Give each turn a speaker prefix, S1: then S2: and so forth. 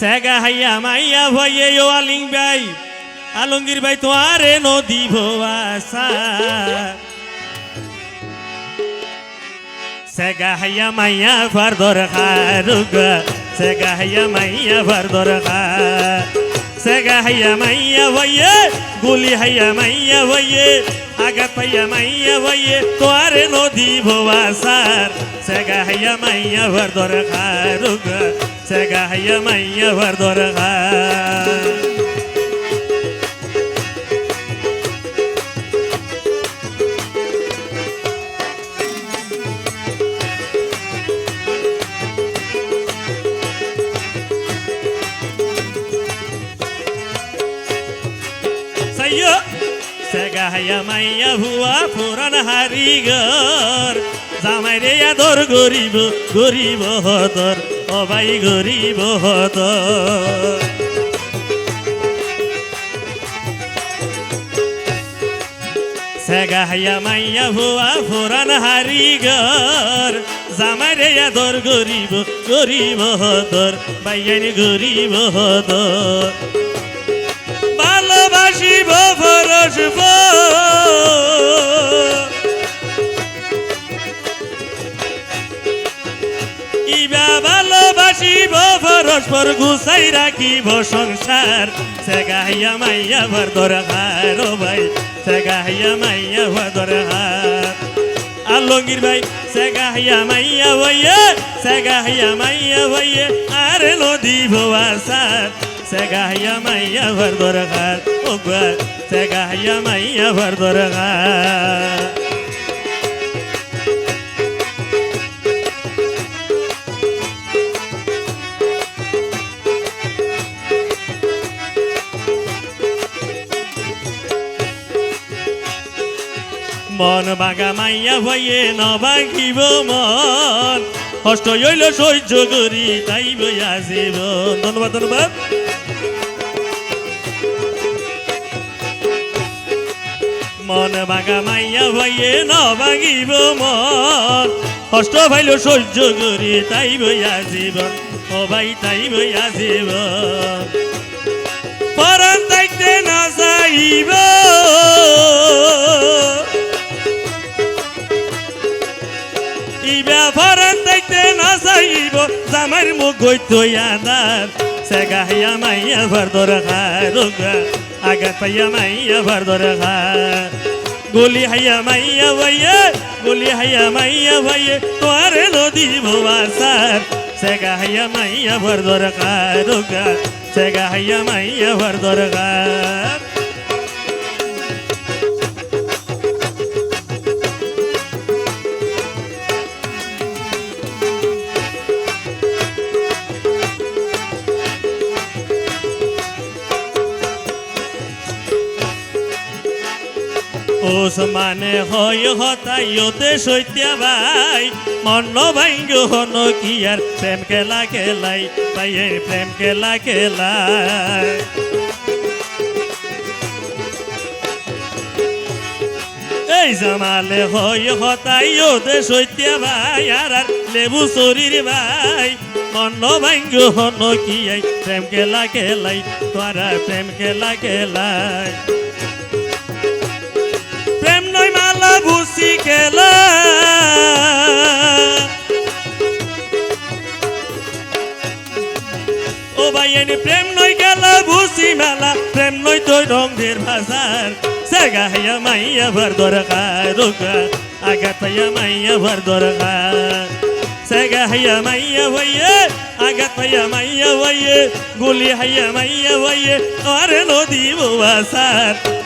S1: সেগা হাইয়া মাইয়া ভয়ে ও আলিং ভাই আলঙ্গীর ভাই তোয়ারে নদী ভোয়াসা সেগা হাইয়া মাইয়া ভার দরকারুগা সেগা হাইয়া মাইয়া ভার দরকার। সেগা হাইয়া মাইয়া ভয়ে, গুলি হাইয়া মাইয়া ভয়ে আগাত হাইয়া মাইয়া ভয়ে তোয়ারে নদী ভোয়াসার সেগা হাইয়া মাইয়া ভার দরকারুগা সেগা ভার দরকার সাইয়ো সেগা হাইয়া মাইয়া ভুয়া পুরান হারিগর জামাই রে আদর গরিব গরিব হদর ও ভাই গরিব হদর সেগা হাইয়া মাইয়া ভুয়া পুরান হারিগর, জামাই রে আদর গরিব গরিব হদর বাইয়ানি গরিব হদর ভালোবাসিব পরশব ভালোবাসিব, পরস্পর গুছাই রাখিব সংসার। সেগাইয়া মাইয়া ভর দরকার ও ভাই সেগাইয়া মাইয়া ভর দরকার আলঙ্গীর ভাই সেগাইয়া মাইয়া ভাইয়ে সেগাইয়া মাইয়া ভাইয়ে, আর নদী ভোয়াসার সেগাইয়া মাইয়া ভর দরকার ও গা সেগাইয়া মাইয়া ভর দরকার মন বাগা মাইয়া ভয়ে নবাগিব মন। কষ্ট হইল সহ্য করি, তাই বইয়া জীবন ধন্যবাদ ধন্যবাদ। মন বাগা মাইয়া ভয়ে নবাগিব মন। কষ্ট ভাইল সহ্য করি, তাই বইয়া জীবন ও ভাই, তাই বইয়া জীবন পরান তাইতে না যাইব। ইবা ফরান তাইতে না যাইব জামার মুখ গইতো আদার সেগাহিয়া মাইয়া ভর দরকার আগা পাইয়া মাইয়া ভর দরকার। গুলি হাইয়া মাইয়া ভাইয়ে, গুলি হাইয়া মাইয়া ভাইয়ে তোয়ারে নদী ভোয়াসার সেগা হাইয়া মাইয়া ভর দরকার সেগা হাইয়া মাইয়া ভর দরকার। ওসমানে হয় হতাইতে সৈত্যা ভাই মন্ন ভাঙ্গ হন কি আর প্রেম খেলা খেলাই পাইয়ে প্রেম খেলা খেলাই এই জামালে হয় হতাইতে সৈত্যা ভাই আর আর লেবু শরীর ভাই মন্ন ভাঙ্গ হন কি আই প্রেম খেলা খেলাই তোরা প্রেম খেলা খেলাই ভুসি খেলা। ও ভাইয়েনি প্রেম নয় খেলা, ভুসি মেলা। প্রেম নয় তোর রঙের বাজার। সেগা হাইয়া মাইয়া ভর দরকার, রোগা। আগা পাইয়া মাইয়া ভর দরকার। সেগা হাইয়া মাইয়া ভাইয়ে আগা পাইয়া মাইয়া ভাইয়ে, গুলি হাইয়া মাইয়া ভাইয়ে, আরে নদী বাসার